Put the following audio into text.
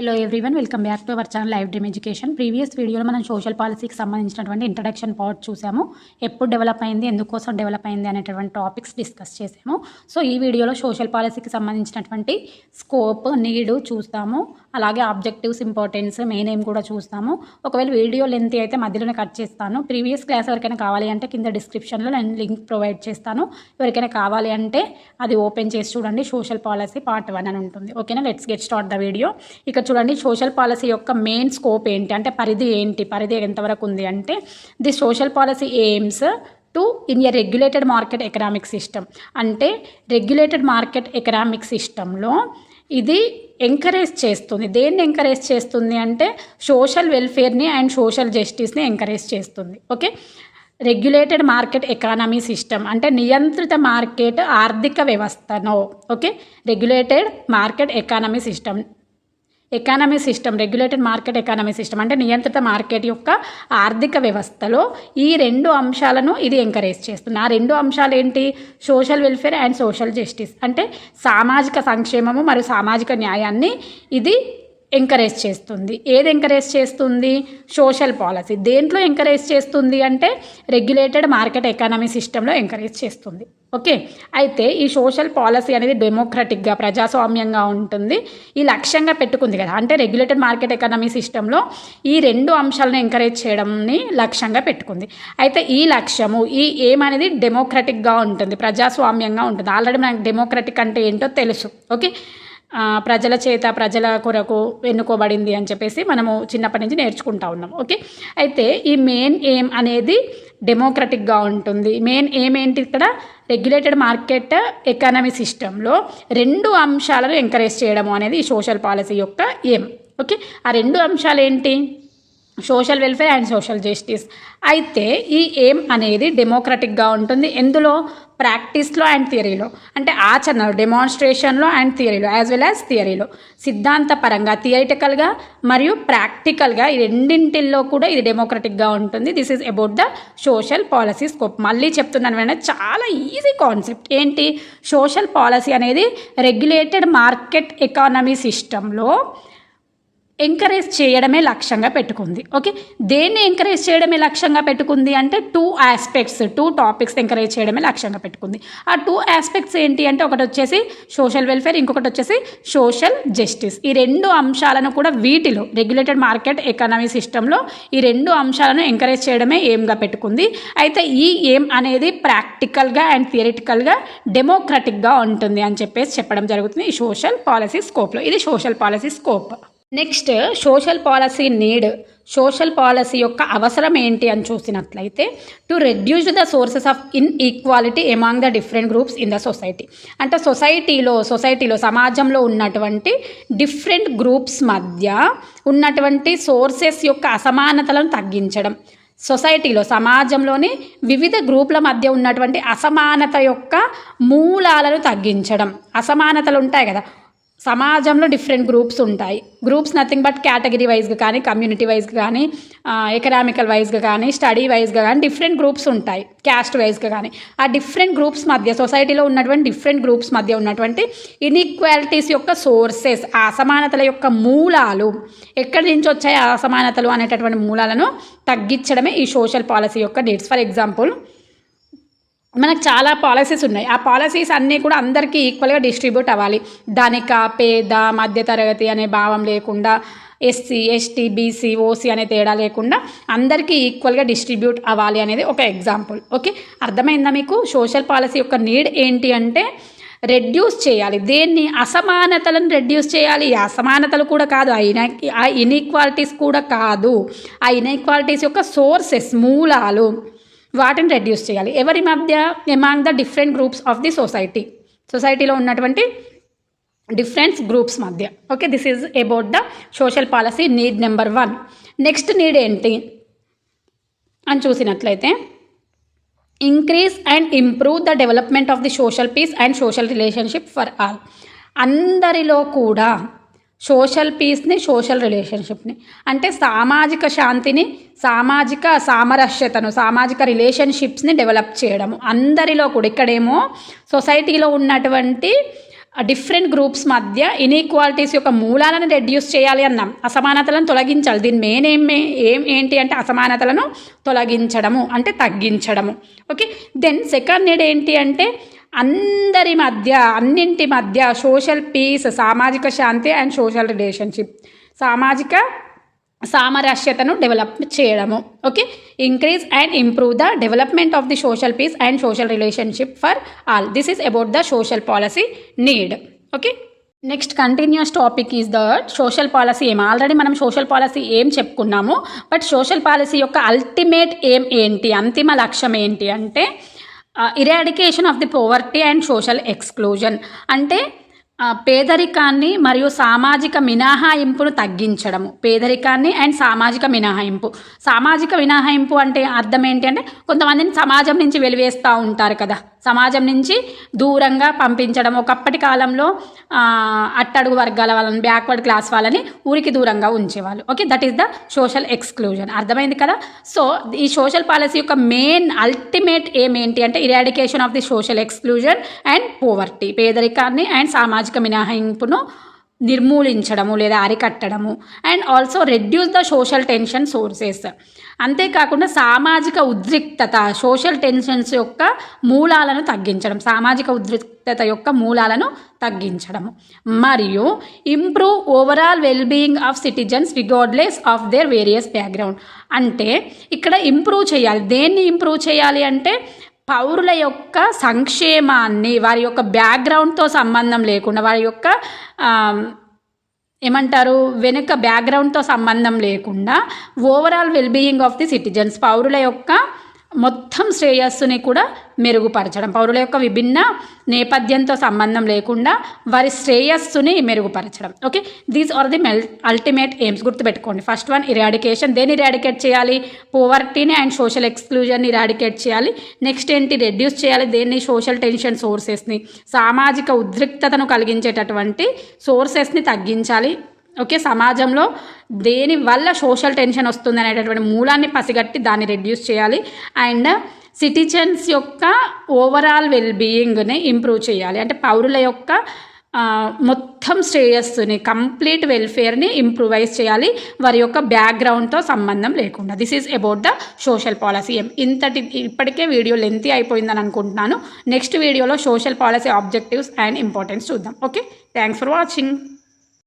Hello everyone welcome back to our channel live dream education previous వీడియోలో మనం social పాలసీకి సంబంధించినటువంటి ఇంట్రడక్షన్ పార్ట్ చూసాము. ఎప్పుడు డెవలప్ అయింది ఎందుకోసం డెవలప్ అయింది అనేటువంటి టాపిక్స్ డిస్కస్ చేసాము. సో ఈ వీడియోలో సోషల్ పాలసీకి సంబంధించినటువంటి స్కోప్ నీడ్ చూస్తాము. అలాగే ఆబ్జెక్టివ్స్ ఇంపార్టెన్స్ మెయిన్ ఏం కూడా చూస్తాము. ఒకవేళ వీడియో లెంత్ అయితే మధ్యలోనే కట్ చేస్తాను. ప్రీవియస్ క్లాస్ ఎవరికైనా కావాలి అంటే కింద డిస్క్రిప్షన్లో నేను లింక్ ప్రొవైడ్ చేస్తాను. ఎవరికైనా కావాలి అంటే అది ఓపెన్ చేసి చూడండి. సోషల్ పాలసీ పార్ట్ వన్ అని ఉంటుంది. ఓకేనా let's get start the video ఇక్కడ చూడండి సోషల్ పాలసీ యొక్క మెయిన్ స్కోప్ ఏంటి? అంటే పరిధి ఏంటి? పరిధి ఎంతవరకు ఉంది అంటే the social policy aims to in a regulated market economic system అంటే రెగ్యులేటెడ్ మార్కెట్ ఎకనామిక్ సిస్టంలో ఇది ఎంకరేజ్ చేస్తుంది. దేన్ని ఎంకరేజ్ చేస్తుంది అంటే సోషల్ వెల్ఫేర్ని అండ్ సోషల్ జస్టిస్ని ఎంకరేజ్ చేస్తుంది. Okay? Regulated market economy system అంటే నియంత్రిత మార్కెట్ ఆర్థిక వ్యవస్థను okay? Regulated market economy system economy system regulated market economy system అంటే నియంత్రిత మార్కెట్ యొక్క ఆర్థిక వ్యవస్థలో ఈ రెండు అంశాలను ఇది ఎంకరేజ్ చేస్తుంది. ఆ రెండు అంశాలు ఏంటి? Social welfare and social justice అంటే సామాజిక సంక్షేమము మరియు సామాజిక న్యాయాన్ని ఇది ఎంకరేజ్ చేస్తుంది. ఏది ఎంకరేజ్ చేస్తుంది? సోషల్ పాలసీ దేంట్లో ఎంకరేజ్ చేస్తుంది అంటే రెగ్యులేటెడ్ మార్కెట్ ఎకానమీ సిస్టంలో ఎంకరేజ్ చేస్తుంది. ఓకే అయితే ఈ సోషల్ పాలసీ అనేది డెమోక్రటిక్గా ప్రజాస్వామ్యంగా ఉంటుంది. ఈ లక్ష్యంగా పెట్టుకుంది కదా అంటే రెగ్యులేటెడ్ మార్కెట్ ఎకానమీ సిస్టంలో ఈ రెండు అంశాలను ఎంకరేజ్ చేయడంని లక్ష్యంగా పెట్టుకుంది. అయితే ఈ లక్ష్యము ఈ ఏం అనేది డెమోక్రటిక్గా ఉంటుంది ప్రజాస్వామ్యంగా ఉంటుంది. ఆల్రెడీ మనకు డెమోక్రటిక్ అంటే ఏంటో తెలుసు ఓకే? ప్రజల చేత ప్రజల కొరకు ఎన్నుకోబడింది అని చెప్పేసి మనము చిన్నప్పటి నుంచి నేర్చుకుంటా ఉన్నాం ఓకే? అయితే ఈ మెయిన్ ఎయిమ్ అనేది డెమోక్రటిక్గా ఉంటుంది. మెయిన్ ఎయిమ్ ఏంటి ఇక్కడ? రెగ్యులేటెడ్ మార్కెట్ ఎకానమీ సిస్టంలో రెండు అంశాలను ఎంకరేజ్ చేయడము అనేది ఈ సోషల్ పాలసీ యొక్క ఎయిమ్ ఓకే? ఆ రెండు అంశాలు ఏంటి? Social welfare and social justice. అయితే ఈ ఎయిమ్ అనేది డెమోక్రటిక్గా ఉంటుంది. ఎందులో? ప్రాక్టీస్లో అండ్ థియరీలో. అంటే ఆచరణలో డెమాన్స్ట్రేషన్లో అండ్ థియరీలో యాజ్ వెల్ యాజ్ థియరీలో. సిద్ధాంతపరంగా థియరిటికల్గా మరియు ప్రాక్టికల్గా ఈ రెండింటిల్లో కూడా ఇది డెమోక్రటిక్గా ఉంటుంది. This is about the social policy scope మళ్ళీ చెప్తున్నాను వెంటనే చాలా ఈజీ కాన్సెప్ట్ ఏంటి? సోషల్ పాలసీ అనేది రెగ్యులేటెడ్ మార్కెట్ ఎకానమీ సిస్టంలో ఎంకరేజ్ చేయడమే లక్ష్యంగా పెట్టుకుంది. ఓకే దేన్ని ఎంకరేజ్ చేయడమే లక్ష్యంగా పెట్టుకుంది అంటే two aspects two topics encourage చేయడమే లక్ష్యంగా పెట్టుకుంది. ఆ టూ ఆస్పెక్ట్స్ ఏంటి అంటే ఒకటి వచ్చేసి సోషల్ వెల్ఫేర్ ఇంకొకటి వచ్చేసి సోషల్ జస్టిస్ ఈ రెండు అంశాలను కూడా వీటిలో రెగ్యులేటెడ్ మార్కెట్ ఎకానమీ సిస్టంలో ఈ రెండు అంశాలను ఎంకరేజ్ చేయడమే ఏమ్గా పెట్టుకుంది. అయితే ఈ ఏం అనేది ప్రాక్టికల్గా అండ్ థియరిటికల్గా డెమోక్రటిక్గా ఉంటుంది అని చెప్పేసి చెప్పడం జరుగుతుంది ఈ సోషల్ పాలసీ స్కోప్లో ఇది social policy scope next social policy need social policy యొక్క అవసరం ఏంటి అని చూసినట్లయితే to reduce the sources of inequality among the different groups in the society అంటే సొసైటీలో సొసైటీలో సమాజంలో ఉన్నటువంటి డిఫరెంట్ గ్రూప్స్ మధ్య ఉన్నటువంటి సోర్సెస్ యొక్క అసమానతలను తగ్గించడం. సొసైటీలో సమాజంలోని వివిధ గ్రూపుల మధ్య ఉన్నటువంటి అసమానత యొక్క మూలాలను తగ్గించడం. అసమానతలు ఉంటాయి కదా సమాజంలో డిఫరెంట్ గ్రూప్స్ ఉంటాయి. గ్రూప్స్ నథింగ్ బట్ కేటగిరీ వైజ్గా కానీ కమ్యూనిటీ వైజ్గా కానీ ఎకనామికల్ వైజ్గా కానీ స్టడీ వైజ్గా కానీ డిఫరెంట్ గ్రూప్స్ ఉంటాయి. క్యాస్ట్ వైజ్గా కానీ. ఆ డిఫరెంట్ గ్రూప్స్ మధ్య సొసైటీలో ఉన్నటువంటి డిఫరెంట్ గ్రూప్స్ మధ్య ఉన్నటువంటి ఇన్ఈక్వాలిటీస్ యొక్క సోర్సెస్ ఆ అసమానతల యొక్క మూలాలు ఎక్కడి నుంచి వచ్చాయి ఆ అసమానతలు అనేటటువంటి మూలాలను తగ్గించడమే ఈ సోషల్ పాలసీ యొక్క నీడ్స్ ఫర్ ఎగ్జాంపుల్ మనకు చాలా పాలసీస్ ఉన్నాయి. ఆ పాలసీస్ అన్నీ కూడా అందరికీ ఈక్వల్గా డిస్ట్రిబ్యూట్ అవ్వాలి. ధనిక పేద మధ్యతరగతి అనే భావం లేకుండా ఎస్సీ ఎస్టీ బీసీ ఓసీ అనే తేడా లేకుండా అందరికీ ఈక్వల్గా డిస్ట్రిబ్యూట్ అవ్వాలి అనేది ఒక ఎగ్జాంపుల్ ఓకే అర్థమైందా మీకు? సోషల్ పాలసీ యొక్క నీడ్ ఏంటి అంటే రెడ్యూస్ చేయాలి. దేన్ని? అసమానతలను రెడ్యూస్ చేయాలి. అసమానతలు కూడా కాదు ఆ ఆ ఇన్ఈక్వాలిటీస్ కూడా కాదు. ఆ ఇన్ఈక్వాలిటీస్ యొక్క సోర్సెస్ మూలాలు. వాటిని రెడ్యూస్ చేయాలి. ఎవరి మధ్య among the different groups of the society సొసైటీలో ఉన్నటువంటి డిఫరెంట్ గ్రూప్స్ మధ్య. Okay this is about the social policy need number one next need ఏంటి? అని చూసినట్లయితే increase and improve the development of the social peace and social relationship for all అందరిలో కూడా social పీస్ని social రిలేషన్షిప్ని. అంటే సామాజిక శాంతిని సామాజిక సామరస్యతను సామాజిక రిలేషన్షిప్స్ని డెవలప్ చేయడము. అందరిలో కూడా ఇక్కడేమో సొసైటీలో ఉన్నటువంటి డిఫరెంట్ గ్రూప్స్ మధ్య ఇన్ఈక్వాలిటీస్ యొక్క మూలాలను రెడ్యూస్ చేయాలి అన్నాం. అసమానతలను తొలగించాలి. దీని మెయిన్ ఏం ఏం ఏంటి అంటే అసమానతలను తొలగించడము అంటే తగ్గించడము. ఓకే? దెన్ సెకండ్ నీడ్ ఏంటి అంటే అందరి మధ్య అన్నింటి మధ్య సోషల్ పీస్ సామాజిక శాంతి అండ్ సోషల్ రిలేషన్షిప్ సామాజిక సామరస్యతను డెవలప్ చేయడము. Okay increase and improve the development of the social peace and social relationship for all this is about the social policy need okay next continues topic is the social policy ఏం already మనం social policy ఏం చెప్పుకున్నాము. But social policy యొక్క ultimate ఏం ఏంటి? అంతిమ లక్ష్యం ఏంటి? అంటే eradication of the poverty and social exclusion అంటే పేదరికాన్ని మరియు సామాజిక మినహాయింపును తగ్గించడము. పేదరికాన్ని అండ్ సామాజిక మినహాయింపు. సామాజిక మినహాయింపు అంటే అర్థం ఏంటి అంటే కొంతమందిని సమాజం నుంచి వెలివేస్తూ ఉంటారు కదా. సమాజం నుంచి దూరంగా పంపించడం. ఒకప్పటి కాలంలో అట్టడుగు వర్గాల వాళ్ళని బ్యాక్వర్డ్ క్లాస్ వాళ్ళని ఊరికి దూరంగా ఉంచేవాళ్ళు. Okay that is the social exclusion అర్థమైంది కదా? సో ఈ సోషల్ పాలసీ యొక్క మెయిన్ అల్టిమేట్ ఏమేంటి ఏంటి అంటే eradication of the social exclusion and poverty పేదరికాన్ని అండ్ సామాజిక మినహాయింపును నిర్మూలించడము లేదా అరికట్టడము. And also reduce the social tension sources అంతేకాకుండా సామాజిక ఉద్రిక్తత సోషల్ టెన్షన్స్ యొక్క మూలాలను తగ్గించడం సామాజిక ఉద్రిక్తత యొక్క మూలాలను తగ్గించడము మరియు improve overall wellbeing of citizens regardless of their various background అంటే ఇక్కడ ఇంప్రూవ్ చేయాలి. దేన్ని ఇంప్రూవ్ చేయాలి అంటే పౌరుల యొక్క సంక్షేమాన్ని వారి యొక్క బ్యాక్గ్రౌండ్తో సంబంధం లేకుండా వారి యొక్క ఏమంటారు వెనుక బ్యాక్గ్రౌండ్తో సంబంధం లేకుండా overall wellbeing of the citizens పౌరుల యొక్క మొత్తం శ్రేయస్సుని కూడా మెరుగుపరచడం. పౌరుల యొక్క విభిన్న నేపథ్యంతో సంబంధం లేకుండా వారి శ్రేయస్సుని మెరుగుపరచడం. Okay? These are the మెల్ ultimate aims గుర్తుపెట్టుకోండి. ఫస్ట్ వన్ ఇరాడికేషన్ దేని ఇరాడికేట్ చేయాలి. పోవర్టీని అండ్ సోషల్ ఎక్స్క్లూజన్ని ఇరాడికేట్ చేయాలి. నెక్స్ట్ ఏంటి? రెడ్యూస్ చేయాలి. దేన్ని? సోషల్ టెన్షన్ సోర్సెస్ని సామాజిక ఉద్రిక్తతను కలిగించేటటువంటి సోర్సెస్ని తగ్గించాలి. ఓకే సమాజంలో దేని వల్ల సోషల్ టెన్షన్ వస్తుంది అనేటటువంటి మూలాన్ని పసిగట్టి దాన్ని రెడ్యూస్ చేయాలి. అండ్ సిటిజన్స్ యొక్క ఓవరాల్ వెల్బీయింగ్ని ఇంప్రూవ్ చేయాలి. అంటే పౌరుల యొక్క మొత్తం శ్రేయస్సుని కంప్లీట్ వెల్ఫేర్ని ఇంప్రూవైజ్ చేయాలి. వారి యొక్క బ్యాక్గ్రౌండ్తో సంబంధం లేకుండా. This is about the social policy ఇంతటి ఇప్పటికే వీడియో లెంతీ అయిపోయిందని అనుకుంటున్నాను. నెక్స్ట్ వీడియోలో social policy objectives and importance చూద్దాం. Okay thanks for watching